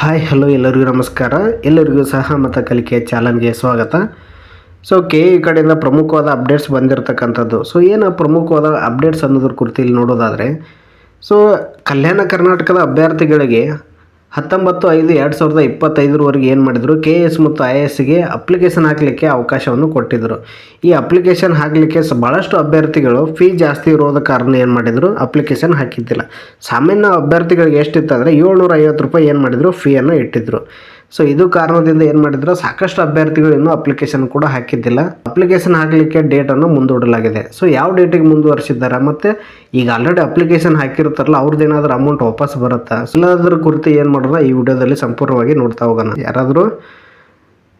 Hi hello ಎಲ್ಲರಿಗೂ ನಮಸ್ಕಾರ. ಎಲ್ಲರಿಗೂ ಸಹ ಮತ ಕಲಿಕೆ ಚಾನಲ್ಗೆ ಸ್ವಾಗತ. ಸೊ ಕೆ ಈ ಕಡೆಯಿಂದ ಪ್ರಮುಖವಾದ ಅಪ್ಡೇಟ್ಸ್ ಬಂದಿರತಕ್ಕಂಥದ್ದು. ಸೊ ಏನು ಪ್ರಮುಖವಾದ ಅಪ್ಡೇಟ್ಸ್ ಅನ್ನೋದ್ರ ಕುರಿತು ಇಲ್ಲಿ ನೋಡೋದಾದರೆ ಸೊ ಕಲ್ಯಾಣ ಕರ್ನಾಟಕದ ಅಭ್ಯರ್ಥಿಗಳಿಗೆ ಹತ್ತೊಂಬತ್ತು ಐದು ಎರಡು ಸಾವಿರದ ಇಪ್ಪತ್ತೈದರವರೆಗೆ ಏನು ಮಾಡಿದರು? ಕೆ ಎಸ್ ಮತ್ತು ಐ ಎಸ್ಗೆ ಅಪ್ಲಿಕೇಶನ್ ಹಾಕಲಿಕ್ಕೆ ಅವಕಾಶವನ್ನು ಕೊಟ್ಟಿದ್ದರು ಈ ಅಪ್ಲಿಕೇಶನ್ ಹಾಕಲಿಕ್ಕೆ ಭಾಳಷ್ಟು ಅಭ್ಯರ್ಥಿಗಳು ಫೀ ಜಾಸ್ತಿ ಇರೋದ ಕಾರಣ ಏನು ಮಾಡಿದರು? ಅಪ್ಲಿಕೇಶನ್ ಹಾಕಿದ್ದಿಲ್ಲ. ಸಾಮಾನ್ಯ ಅಭ್ಯರ್ಥಿಗಳಿಗೆ ಎಷ್ಟಿತ್ತು ಅಂದರೆ ಏಳ್ನೂರ ರೂಪಾಯಿ ಏನು ಮಾಡಿದರು? ಫೀಯನ್ನು ಇಟ್ಟಿದ್ದರು ಸೊ ಇದು ಕಾರಣದಿಂದ ಏನು ಮಾಡಿದ್ರು, ಸಾಕಷ್ಟು ಅಭ್ಯರ್ಥಿಗಳು ಇನ್ನೂ ಅಪ್ಲಿಕೇಶನ್ ಕೂಡ ಹಾಕಿದ್ದಿಲ್ಲ. ಅಪ್ಲಿಕೇಶನ್ ಹಾಕಲಿಕ್ಕೆ ಡೇಟನ್ನು ಮುಂದೂಡಲಾಗಿದೆ. ಸೊ ಯಾವ ಡೇಟಿಗೆ ಮುಂದುವರಿಸಿದ್ದಾರೆ? ಮತ್ತು ಈಗ ಆಲ್ರೆಡಿ ಅಪ್ಲಿಕೇಶನ್ ಹಾಕಿರ್ತಾರಲ್ಲ, ಅವ್ರದ್ದು ಏನಾದರೂ ಅಮೌಂಟ್ ವಾಪಸ್ ಬರುತ್ತಾ? ಎಲ್ಲದರ ಕುರಿತು ಏನು ಮಾಡೋಣ ಈ ವಿಡಿಯೋದಲ್ಲಿ ಸಂಪೂರ್ಣವಾಗಿ ನೋಡ್ತಾ ಹೋಗೋಣ. ಯಾರಾದರೂ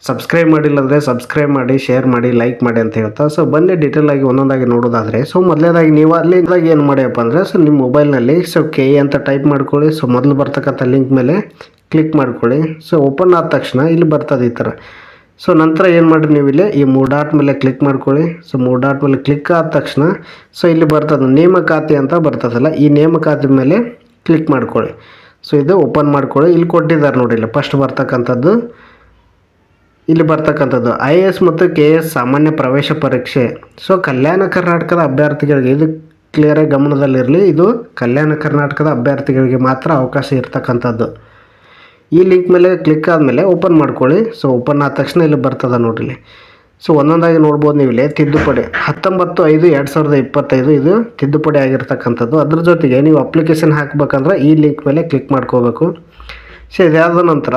ಸಬ್ಸ್ಕ್ರೈಬ್ ಮಾಡಿಲ್ಲ ಅಂದರೆ ಸಬ್ಸ್ಕ್ರೈಬ್ ಮಾಡಿ ಶೇರ್ ಮಾಡಿ ಲೈಕ್ ಮಾಡಿ ಅಂತ ಹೇಳ್ತಾ. ಸೊ ಬಂದೆ ಡೀಟೇಲ್ ಆಗಿ ಒಂದೊಂದಾಗಿ ನೋಡೋದಾದರೆ ಸೊ ಮೊದಲನೇದಾಗಿ ನೀವು ಅಲ್ಲಿ ಏನು ಮಾಡ್ಯಪ್ಪ ಅಂದರೆ ಸೊ ನಿಮ್ಮ ಮೊಬೈಲ್ನಲ್ಲಿ ಸೊ ಕೆ ಅಂತ ಟೈಪ್ ಮಾಡ್ಕೊಳ್ಳಿ. ಸೊ ಮೊದಲು ಬರ್ತಕ್ಕಂಥ ಲಿಂಕ್ ಮೇಲೆ ಕ್ಲಿಕ್ ಮಾಡ್ಕೊಳ್ಳಿ. ಸೊ ಓಪನ್ ಆದ ತಕ್ಷಣ ಇಲ್ಲಿ ಬರ್ತದೆ ಈ ಥರ ಸೊ ನಂತರ ಏನು ಮಾಡಿರಿ ನೀವು ಇಲ್ಲಿ? ಈ ಮೂರು ಡಾಟ್ ಮೇಲೆ ಕ್ಲಿಕ್ ಮಾಡ್ಕೊಳ್ಳಿ. ಸೊ ಮೂರು ಡಾಟ್ ಮೇಲೆ ಕ್ಲಿಕ್ ಆದ ತಕ್ಷಣ ಸೊ ಇಲ್ಲಿ ಬರ್ತದೆ ನೇಮಕಾತಿ ಅಂತ ಬರ್ತದಲ್ಲ, ಈ ನೇಮಕಾತಿ ಮೇಲೆ ಕ್ಲಿಕ್ ಮಾಡ್ಕೊಳ್ಳಿ. ಸೊ ಇದು ಓಪನ್ ಮಾಡ್ಕೊಳ್ಳಿ. ಇಲ್ಲಿ ಕೊಟ್ಟಿದ್ದಾರೆ ನೋಡಿ ಇಲ್ಲಿ ಫಸ್ಟ್ ಬರ್ತಕ್ಕಂಥದ್ದು. ಇಲ್ಲಿ ಬರ್ತಕ್ಕಂಥದ್ದು ಐ ಎ ಎಸ್ ಮತ್ತು ಕೆ ಎಸ್ ಸಾಮಾನ್ಯ ಪ್ರವೇಶ ಪರೀಕ್ಷೆ. ಸೊ ಕಲ್ಯಾಣ ಕರ್ನಾಟಕದ ಅಭ್ಯರ್ಥಿಗಳಿಗೆ, ಇದು ಕ್ಲಿಯರಾಗಿ ಗಮನದಲ್ಲಿರಲಿ, ಇದು ಕಲ್ಯಾಣ ಕರ್ನಾಟಕದ ಅಭ್ಯರ್ಥಿಗಳಿಗೆ ಮಾತ್ರ ಅವಕಾಶ ಇರ್ತಕ್ಕಂಥದ್ದು. ಈ ಲಿಂಕ್ ಮೇಲೆ ಕ್ಲಿಕ್ ಆದಮೇಲೆ ಓಪನ್ ಮಾಡ್ಕೊಳ್ಳಿ. ಸೊ ಓಪನ್ ಆದ ತಕ್ಷಣ ಇಲ್ಲಿ ಬರ್ತದೆ ನೋಡಿರಿ ಸೊ ಒಂದೊಂದಾಗಿ ನೋಡ್ಬೋದು ನೀವು ಇಲ್ಲಿ. ತಿದ್ದುಪಡಿ ಹತ್ತೊಂಬತ್ತು ಐದು ಎರಡು ಸಾವಿರದ ಇಪ್ಪತ್ತೈದು ಇದು ತಿದ್ದುಪಡಿ ಆಗಿರ್ತಕ್ಕಂಥದ್ದು. ಅದ್ರ ಜೊತೆಗೆ ನೀವು ಅಪ್ಲಿಕೇಶನ್ ಹಾಕ್ಬೇಕಂದ್ರೆ ಈ ಲಿಂಕ್ ಮೇಲೆ ಕ್ಲಿಕ್ ಮಾಡ್ಕೋಬೇಕು. ಸೊ ಇದಾದ ನಂತರ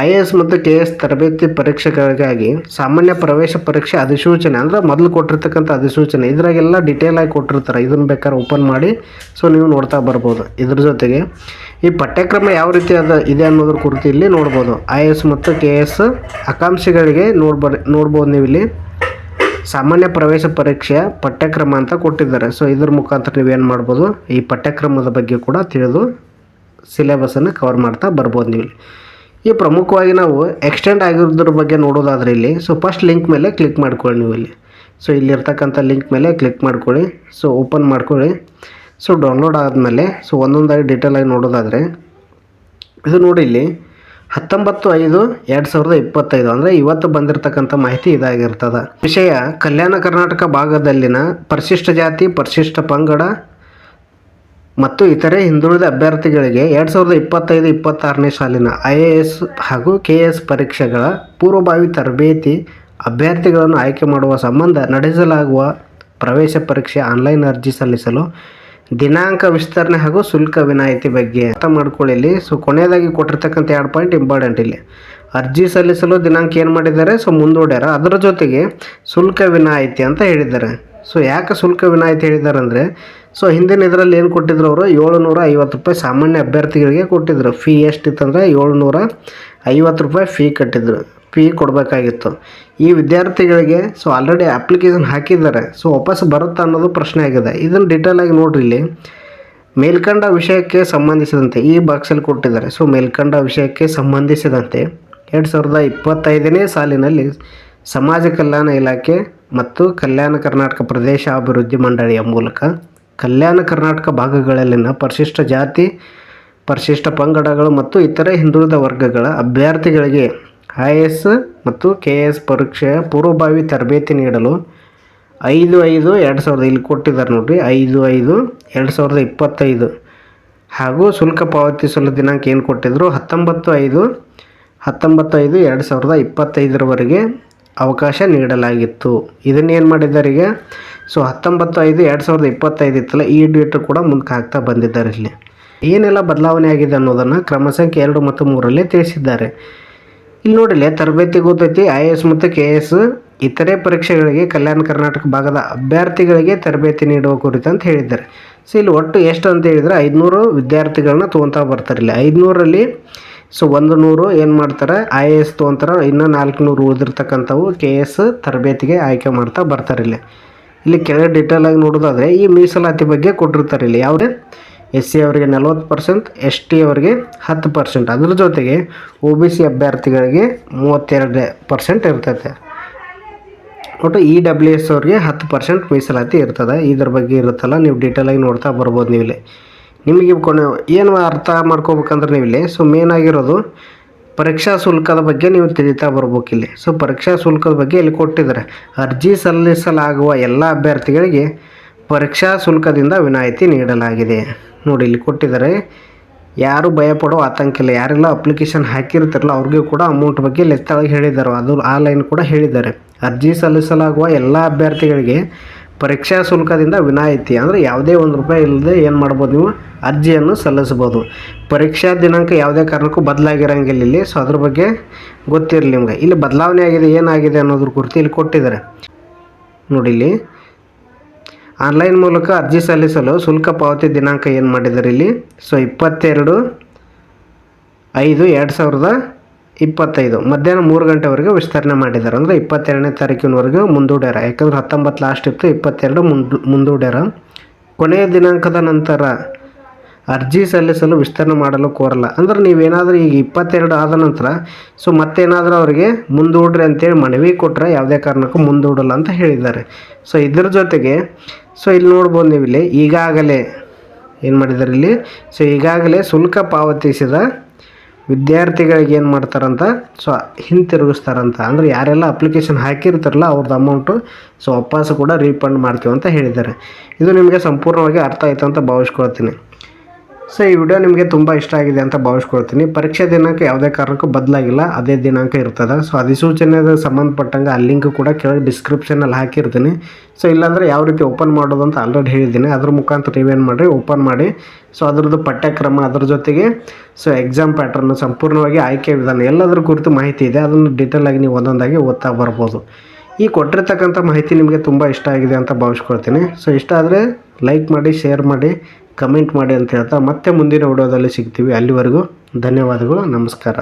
ಐ ಎ ಎಸ್ ಮತ್ತು ಕೆ ಎಸ್ ತರಬೇತಿ ಪರೀಕ್ಷೆಗಳಿಗಾಗಿ ಸಾಮಾನ್ಯ ಪ್ರವೇಶ ಪರೀಕ್ಷೆ ಅಧಿಸೂಚನೆ ಅಂದರೆ ಮೊದಲು ಕೊಟ್ಟಿರ್ತಕ್ಕಂಥ ಅಧಿಸೂಚನೆ. ಇದರಾಗೆಲ್ಲ ಡಿಟೇಲ್ ಆಗಿ ಕೊಟ್ಟಿರ್ತಾರೆ. ಇದನ್ನು ಬೇಕಾದ್ರೆ ಓಪನ್ ಮಾಡಿ ಸೊ ನೀವು ನೋಡ್ತಾ ಬರ್ಬೋದು. ಇದ್ರ ಜೊತೆಗೆ ಈ ಪಠ್ಯಕ್ರಮ ಯಾವ ರೀತಿ ಅದ, ಇದೆ ಅನ್ನೋದ್ರ ಕುರಿತು ಇಲ್ಲಿ ನೋಡ್ಬೋದು. ಐ ಎಸ್ ಮತ್ತು ಕೆ ಎಸ್ ಆಕಾಂಕ್ಷಿಗಳಿಗೆ ನೋಡ್ಬರ್, ನೋಡ್ಬೋದು ನೀವು ಇಲ್ಲಿ ಸಾಮಾನ್ಯ ಪ್ರವೇಶ ಪರೀಕ್ಷೆಯ ಪಠ್ಯಕ್ರಮ ಅಂತ ಕೊಟ್ಟಿದ್ದಾರೆ. ಸೊ ಇದ್ರ ಮುಖಾಂತರ ನೀವೇನು ಮಾಡ್ಬೋದು, ಈ ಪಠ್ಯಕ್ರಮದ ಬಗ್ಗೆ ಕೂಡ ತಿಳಿದು ಸಿಲೆಬಸನ್ನು ಕವರ್ ಮಾಡ್ತಾ ಬರ್ಬೋದು ನೀವು ಈ ಪ್ರಮುಖವಾಗಿ ನಾವು ಎಕ್ಸ್ಟೆಂಡ್ ಆಗಿರೋದ್ರ ಬಗ್ಗೆ ನೋಡೋದಾದ್ರೆ ಇಲ್ಲಿ. ಸೊ ಫಸ್ಟ್ ಲಿಂಕ್ ಮೇಲೆ ಕ್ಲಿಕ್ ಮಾಡ್ಕೊಳ್ಳಿ ನೀವು ಇಲ್ಲಿ. ಸೊ ಇಲ್ಲಿರ್ತಕ್ಕಂಥ ಲಿಂಕ್ ಮೇಲೆ ಕ್ಲಿಕ್ ಮಾಡ್ಕೊಳ್ಳಿ. ಸೊ ಓಪನ್ ಮಾಡ್ಕೊಳ್ಳಿ. ಸೊ ಡೌನ್ಲೋಡ್ ಆದಮೇಲೆ ಸೊ ಒಂದೊಂದಾಗಿ ಡೀಟೇಲ್ ಆಗಿ ನೋಡೋದಾದರೆ, ಇದು ನೋಡಿ ಇಲ್ಲಿ, ಹತ್ತೊಂಬತ್ತು ಐದು ಎರಡು ಸಾವಿರದ ಇಪ್ಪತ್ತೈದು. ಅಂದರೆ ಇವತ್ತು ಬಂದಿರತಕ್ಕಂಥ ಮಾಹಿತಿ ಇದಾಗಿರ್ತದೆ. ವಿಷಯ ಕಲ್ಯಾಣ ಕರ್ನಾಟಕ ಭಾಗದಲ್ಲಿನ ಪರಿಶಿಷ್ಟ ಜಾತಿ, ಪರಿಶಿಷ್ಟ ಪಂಗಡ ಮತ್ತು ಇತರೆ ಹಿಂದುಳಿದ ಅಭ್ಯರ್ಥಿಗಳಿಗೆ ಎರಡು ಸಾವಿರದ ಇಪ್ಪತ್ತೈದು ಇಪ್ಪತ್ತಾರನೇ ಸಾಲಿನ ಐ ಎ ಎಸ್ ಹಾಗೂ ಕೆ ಎಸ್ ಪರೀಕ್ಷೆಗಳ ಪೂರ್ವಭಾವಿ ತರಬೇತಿ ಅಭ್ಯರ್ಥಿಗಳನ್ನು ಆಯ್ಕೆ ಮಾಡುವ ಸಂಬಂಧ ನಡೆಸಲಾಗುವ ಪ್ರವೇಶ ಪರೀಕ್ಷೆ ಆನ್ಲೈನ್ ಅರ್ಜಿ ಸಲ್ಲಿಸಲು ದಿನಾಂಕ ವಿಸ್ತರಣೆ ಹಾಗೂ ಶುಲ್ಕ ವಿನಾಯಿತಿ ಬಗ್ಗೆ ಅರ್ಥ ಮಾಡ್ಕೊಳ್ಳಿ. ಸೊ, ಕೊನೆಯದಾಗಿ ಕೊಟ್ಟಿರ್ತಕ್ಕಂಥ ಎರಡು ಪಾಯಿಂಟ್ ಇಂಪಾರ್ಟೆಂಟ್ ಇಲ್ಲಿ. ಅರ್ಜಿ ಸಲ್ಲಿಸಲು ದಿನಾಂಕ ಏನು ಮಾಡಿದ್ದಾರೆ? ಸೊ, ಮುಂದೂಡ್ಯಾರ. ಅದರ ಜೊತೆಗೆ ಶುಲ್ಕ ವಿನಾಯಿತಿ ಅಂತ ಹೇಳಿದ್ದಾರೆ. ಸೊ ಯಾಕೆ ಶುಲ್ಕ ವಿನಾಯಿತಿ ಹೇಳಿದ್ದಾರೆ ಅಂದರೆ ಸೊ ಹಿಂದಿನ ಇದರಲ್ಲಿ ಏನು ಕೊಟ್ಟಿದ್ರು ಅವರು? ಏಳುನೂರ ಐವತ್ತು ರೂಪಾಯಿ ಸಾಮಾನ್ಯ ಅಭ್ಯರ್ಥಿಗಳಿಗೆ ಕೊಟ್ಟಿದ್ರು. ಫೀ ಎಷ್ಟಿತ್ತಂದರೆ ಏಳುನೂರ ಐವತ್ತು ರೂಪಾಯಿ ಫೀ ಕಟ್ಟಿದ್ರು. ಫೀ ಕೊಡಬೇಕಾಗಿತ್ತು. ಈ ವಿದ್ಯಾರ್ಥಿಗಳಿಗೆ ಸೊ ಆಲ್ರೆಡಿ ಅಪ್ಲಿಕೇಶನ್ ಹಾಕಿದ್ದಾರೆ. ಸೊ ವಾಪಸ್ ಬರುತ್ತಾ ಅನ್ನೋದು ಪ್ರಶ್ನೆ ಆಗಿದೆ. ಇದನ್ನು ಡೀಟೇಲಾಗಿ ನೋಡ್ರಿ ಇಲ್ಲಿ. ಮೇಲ್ಕಂಡ ವಿಷಯಕ್ಕೆ ಸಂಬಂಧಿಸಿದಂತೆ ಈ ಬಾಕ್ಸಲ್ಲಿ ಕೊಟ್ಟಿದ್ದಾರೆ. ಸೊ ಮೇಲ್ಕಂಡ ವಿಷಯಕ್ಕೆ ಸಂಬಂಧಿಸಿದಂತೆ ಎರಡು ಸಾವಿರದ ಇಪ್ಪತ್ತೈದನೇ ಸಾಲಿನಲ್ಲಿ ಸಮಾಜ ಕಲ್ಯಾಣ ಇಲಾಖೆ ಮತ್ತು ಕಲ್ಯಾಣ ಕರ್ನಾಟಕ ಪ್ರದೇಶ ಅಭಿವೃದ್ಧಿ ಮಂಡಳಿಯ ಮೂಲಕ ಕಲ್ಯಾಣ ಕರ್ನಾಟಕ ಭಾಗಗಳಲ್ಲಿನ ಪರಿಶಿಷ್ಟ ಜಾತಿ, ಪರಿಶಿಷ್ಟ ಪಂಗಡಗಳು ಮತ್ತು ಇತರ ಹಿಂದುಳಿದ ವರ್ಗಗಳ ಅಭ್ಯರ್ಥಿಗಳಿಗೆ ಐ ಎಸ್ ಮತ್ತು ಕೆ ಎಸ್ ಪರೀಕ್ಷೆಯ ಪೂರ್ವಭಾವಿ ತರಬೇತಿ ನೀಡಲು ಐದು ಐದು ಎರಡು ಸಾವಿರದ ಇಲ್ಲಿ ಕೊಟ್ಟಿದ್ದಾರೆ ನೋಡಿರಿ. ಐದು ಐದು ಎರಡು ಸಾವಿರದ ಇಪ್ಪತ್ತೈದು. ಹಾಗೂ ಶುಲ್ಕ ಪಾವತಿಸಲು ದಿನಾಂಕ ಏನು ಕೊಟ್ಟಿದ್ದರು ಹತ್ತೊಂಬತ್ತು ಐದು ಹತ್ತೊಂಬತ್ತು ಐದು ಎರಡು ಸಾವಿರದ ಇಪ್ಪತ್ತೈದರವರೆಗೆ ಅವಕಾಶ ನೀಡಲಾಗಿತ್ತು. ಇದನ್ನೇನು ಮಾಡಿದ್ದಾರೆ ಈಗ? ಸೊ, ಹತ್ತೊಂಬತ್ತು ಐದು ಎರಡು ಸಾವಿರದ ಇಪ್ಪತ್ತೈದು ಇತ್ತಲ್ಲ, ಈ ಡೇಟ್ ಕೂಡ ಮುಂದಕ್ಕೆ ಹಾಕ್ತಾ ಬಂದಿದ್ದಾರೆ ಇಲ್ಲಿ. ಏನೆಲ್ಲ ಬದಲಾವಣೆ ಆಗಿದೆ ಅನ್ನೋದನ್ನು ಕ್ರಮ ಸಂಖ್ಯೆ ಎರಡು ಮತ್ತು ಮೂರರಲ್ಲಿ ತಿಳಿಸಿದ್ದಾರೆ. ಇಲ್ಲಿ ನೋಡಿಲ್ಲ, ತರಬೇತಿ ಗೊತ್ತೈತಿ, ಐ ಎಸ್ ಮತ್ತು ಕೆ ಎಸ್ ಇತರೆ ಪರೀಕ್ಷೆಗಳಿಗೆ ಕಲ್ಯಾಣ ಕರ್ನಾಟಕ ಭಾಗದ ಅಭ್ಯರ್ಥಿಗಳಿಗೆ ತರಬೇತಿ ನೀಡುವ ಕುರಿತು ಅಂತ ಹೇಳಿದ್ದಾರೆ. ಸೊ, ಇಲ್ಲಿ ಒಟ್ಟು ಎಷ್ಟು ಅಂತ ಹೇಳಿದರೆ, ಐದುನೂರು ವಿದ್ಯಾರ್ಥಿಗಳನ್ನ ತೊಗೊತಾ ಬರ್ತಾರೆ ಇಲ್ಲಿ. ಐದುನೂರಲ್ಲಿ ಸೊ ಒಂದು ನೂರು ಏನು ಮಾಡ್ತಾರೆ? ಐ ಎ ಎಸ್ ತೊಗೊಂತಾರೆ. ಇನ್ನೂ ನಾಲ್ಕು ನೂರು ಉಳಿದಿರ್ತಕ್ಕಂಥವು ಕೆ ಎಸ್ ತರಬೇತಿಗೆ ಆಯ್ಕೆ ಮಾಡ್ತಾ ಬರ್ತಾರೆ ಇಲ್ಲಿ. ಇಲ್ಲಿ ಕೆಳಗೆ ಡೀಟೇಲ್ ಆಗಿ ನೋಡೋದಾದರೆ, ಈ ಮೀಸಲಾತಿ ಬಗ್ಗೆ ಕೊಟ್ಟಿರ್ತಾರೆ ಇಲ್ಲಿ. ಯಾವುದೇ? ಎಸ್ ಸಿ ಅವರಿಗೆ ನಲ್ವತ್ತು ಪರ್ಸೆಂಟ್ ಎಸ್ ಟಿ ಅವರಿಗೆ ಹತ್ತು ಪರ್ಸೆಂಟ್ ಅದ್ರ ಜೊತೆಗೆ ಒ ಬಿ ಸಿ ಅಭ್ಯರ್ಥಿಗಳಿಗೆ ಮೂವತ್ತೆರಡು ಪರ್ಸೆಂಟ್ ಇರ್ತೈತೆ. ಒಟ್ಟು ಇ ಡಬ್ಲ್ಯೂ ಎಸ್ ಅವ್ರಿಗೆ ಹತ್ತು ಪರ್ಸೆಂಟ್ ಮೀಸಲಾತಿ ಇರ್ತದೆ. ಇದ್ರ ಬಗ್ಗೆ ಇರುತ್ತಲ್ಲ, ನೀವು ಡೀಟೇಲಾಗಿ ನೋಡ್ತಾ ಬರ್ಬೋದು ನೀವು ಇಲ್ಲಿ ನಿಮಗೆ ಕೊನೆ ಏನು ಅರ್ಥ ಮಾಡ್ಕೋಬೇಕಂದ್ರೆ ನೀವು ಇಲ್ಲಿ ಸೊ ಮೇನ್ ಆಗಿರೋದು ಪರೀಕ್ಷಾ ಶುಲ್ಕದ ಬಗ್ಗೆ ನೀವು ತಿಳಿತಾ ಬರ್ಬೇಕು ಇಲ್ಲಿ. ಸೊ ಪರೀಕ್ಷಾ ಶುಲ್ಕದ ಬಗ್ಗೆ ಇಲ್ಲಿ ಕೊಟ್ಟಿದ್ದಾರೆ. ಅರ್ಜಿ ಸಲ್ಲಿಸಲಾಗುವ ಎಲ್ಲ ಅಭ್ಯರ್ಥಿಗಳಿಗೆ ಪರೀಕ್ಷಾ ಶುಲ್ಕದಿಂದ ವಿನಾಯಿತಿ ನೀಡಲಾಗಿದೆ. ನೋಡಿ, ಇಲ್ಲಿ ಕೊಟ್ಟಿದ್ದಾರೆ. ಯಾರು ಭಯಪಡೋ ಆತಂಕ ಇಲ್ಲ. ಯಾರೆಲ್ಲ ಅಪ್ಲಿಕೇಶನ್ ಹಾಕಿರ್ತಾರಲ್ಲ, ಅವ್ರಿಗೂ ಕೂಡ ಅಮೌಂಟ್ ಬಗ್ಗೆ ಲೆಕ್ಕ ಹೇಳಿದ್ದಾರೆ. ಅದು ಆನ್ಲೈನ್ ಲೈನ್ ಕೂಡ ಹೇಳಿದ್ದಾರೆ. ಅರ್ಜಿ ಸಲ್ಲಿಸಲಾಗುವ ಎಲ್ಲ ಅಭ್ಯರ್ಥಿಗಳಿಗೆ ಪರೀಕ್ಷಾ ಶುಲ್ಕದಿಂದ ವಿನಾಯಿತಿ. ಅಂದರೆ ಯಾವುದೇ ಒಂದು ರೂಪಾಯಿ ಇಲ್ಲದೆ ಏನು ಮಾಡ್ಬೋದು ನೀವು? ಅರ್ಜಿಯನ್ನು ಸಲ್ಲಿಸ್ಬೋದು ಪರೀಕ್ಷಾ ದಿನಾಂಕ ಯಾವುದೇ ಕಾರಣಕ್ಕೂ ಬದಲಾಗಿರಂಗಿಲ್ಲ ಇಲ್ಲಿ. ಸೊ ಅದ್ರ ಬಗ್ಗೆ ಗೊತ್ತಿರಲಿ ನಿಮ್ಗೆ. ಇಲ್ಲಿ ಬದಲಾವಣೆ ಆಗಿದೆ, ಏನಾಗಿದೆ ಅನ್ನೋದ್ರ ಕುರಿತು ಇಲ್ಲಿ ಕೊಟ್ಟಿದ್ದಾರೆ. ನೋಡಿ ಇಲ್ಲಿ. ಆನ್ಲೈನ್ ಮೂಲಕ ಅರ್ಜಿ ಸಲ್ಲಿಸಲು ಶುಲ್ಕ ಪಾವತಿ ದಿನಾಂಕ ಏನು ಮಾಡಿದ್ದಾರೆ ಇಲ್ಲಿ? ಸೊ ಇಪ್ಪತ್ತೆರಡು ಐದು ಎರಡು ಸಾವಿರದ ಇಪ್ಪತ್ತೈದು. ಮಧ್ಯಾಹ್ನ ಮೂರು ಗಂಟೆವರೆಗೆ ವಿಸ್ತರಣೆ ಮಾಡಿದ್ದಾರೆ. ಅಂದರೆ ಇಪ್ಪತ್ತೆರಡನೇ ತಾರೀಕಿನವರೆಗೂ ಮುಂದೂಡ್ಯಾರ. ಯಾಕಂದ್ರೆ ಹತ್ತೊಂಬತ್ತು ಲಾಸ್ಟ್ ಇತ್ತು, ಇಪ್ಪತ್ತೆರಡು ಮುಂದು, ಮುಂದೂಡ್ಯಾರ. ಕೊನೆಯ ದಿನಾಂಕದ ನಂತರ ಅರ್ಜಿ ಸಲ್ಲಿಸಲು ವಿಸ್ತರಣೆ ಮಾಡಲು ಕೋರಲ್ಲ. ಅಂದ್ರೆ ನೀವೇನಾದರೂ ಈಗ ಇಪ್ಪತ್ತೆರಡು ಆದ ನಂತರ, ಸೊ ಮತ್ತೇನಾದರೂ ಅವರಿಗೆ ಮುಂದೂಡ್ರಿ ಅಂತೇಳಿ ಮನವಿ ಕೊಟ್ಟರೆ ಯಾವುದೇ ಕಾರಣಕ್ಕೂ ಮುಂದೂಡಲ್ಲ ಅಂತ ಹೇಳಿದ್ದಾರೆ. ಸೊ ಇದ್ರ ಜೊತೆಗೆ, ಸೊ ಇಲ್ಲಿ ನೋಡ್ಬೋದು ನೀವಿಲ್ಲಿ ಈಗಾಗಲೇ ಏನು ಮಾಡಿದ್ದಾರೆ ಇಲ್ಲಿ? ಸೊ ಈಗಾಗಲೇ ಶುಲ್ಕ ಪಾವತಿಸಿದ ವಿದ್ಯಾರ್ಥಿಗಳಿಗೆ ಏನು ಮಾಡ್ತಾರಂತ? ಸೊ ಹಿಂತಿರುಗಿಸ್ತಾರಂತ. ಅಂದರೆ ಯಾರೆಲ್ಲ ಅಪ್ಲಿಕೇಶನ್ ಹಾಕಿರ್ತಾರಲ್ಲ ಅವ್ರದ್ದು ಅಮೌಂಟು ಸೊ ವಾಪಸ್ ಕೂಡ ರೀಫಂಡ್ ಮಾಡ್ತೀವಿ ಅಂತ ಹೇಳಿದ್ದಾರೆ. ಇದು ನಿಮಗೆ ಸಂಪೂರ್ಣವಾಗಿ ಅರ್ಥ ಆಯಿತು ಅಂತ ಭಾವಿಸ್ಕೊಳ್ತೀನಿ. ಸೊ ಈ ವಿಡಿಯೋ ನಿಮಗೆ ತುಂಬ ಇಷ್ಟ ಆಗಿದೆ ಅಂತ ಭಾವಿಸ್ಕೊಳ್ತೀನಿ. ಪರೀಕ್ಷೆ ದಿನಾಂಕ ಯಾವುದೇ ಕಾರಣಕ್ಕೂ ಬದಲಾಗಿಲ್ಲ. ಅದೇ ದಿನಾಂಕ ಇರ್ತದೆ. ಸೊ ಅಧಿಸೂಚನೆ ಸಂಬಂಧಪಟ್ಟಂಗೆ ಆ ಲಿಂಕ್ ಕೂಡ ಕೆಳಗೆ ಡಿಸ್ಕ್ರಿಪ್ಷನಲ್ಲಿ ಹಾಕಿರ್ತೀನಿ. ಸೊ ಇಲ್ಲಾಂದರೆ ಯಾವ ರೀತಿ ಓಪನ್ ಮಾಡೋದು ಅಂತ ಆಲ್ರೆಡಿ ಹೇಳಿದ್ದೀನಿ. ಅದ್ರ ಮುಖಾಂತರ ನೀವೇನು ಮಾಡಿರಿ? ಓಪನ್ ಮಾಡಿ. ಸೊ ಅದರದ್ದು ಪಠ್ಯಕ್ರಮ, ಅದ್ರ ಜೊತೆಗೆ ಸೊ ಎಕ್ಸಾಮ್ ಪ್ಯಾಟ್ರನ್ನು ಸಂಪೂರ್ಣವಾಗಿ ಆಯ್ಕೆ ವಿಧಾನ ಎಲ್ಲದರ ಕುರಿತು ಮಾಹಿತಿ ಇದೆ. ಅದನ್ನು ಡೀಟೇಲ್ ಆಗಿ ನೀವು ಒಂದೊಂದಾಗಿ ಓದ್ತಾ ಬರ್ಬೋದು. ಈ ಕೊಟ್ಟಿರ್ತಕ್ಕಂಥ ಮಾಹಿತಿ ನಿಮಗೆ ತುಂಬ ಇಷ್ಟ ಆಗಿದೆ ಅಂತ ಭಾವಿಸ್ಕೊಳ್ತೀನಿ. ಸೊ ಇಷ್ಟ ಆದರೆ ಲೈಕ್ ಮಾಡಿ ಶೇರ್ ಮಾಡಿ. ಕಮೆಂಟ್ ಮಾಡಿ ಅಂತ ಹೇಳ್ತಾ ಮತ್ತೆ ಮುಂದಿನ ವಿಡಿಯೋದಲ್ಲಿ ಸಿಗ್ತೀವಿ. ಅಲ್ಲಿವರೆಗೂ ಧನ್ಯವಾದಗಳು. ನಮಸ್ಕಾರ.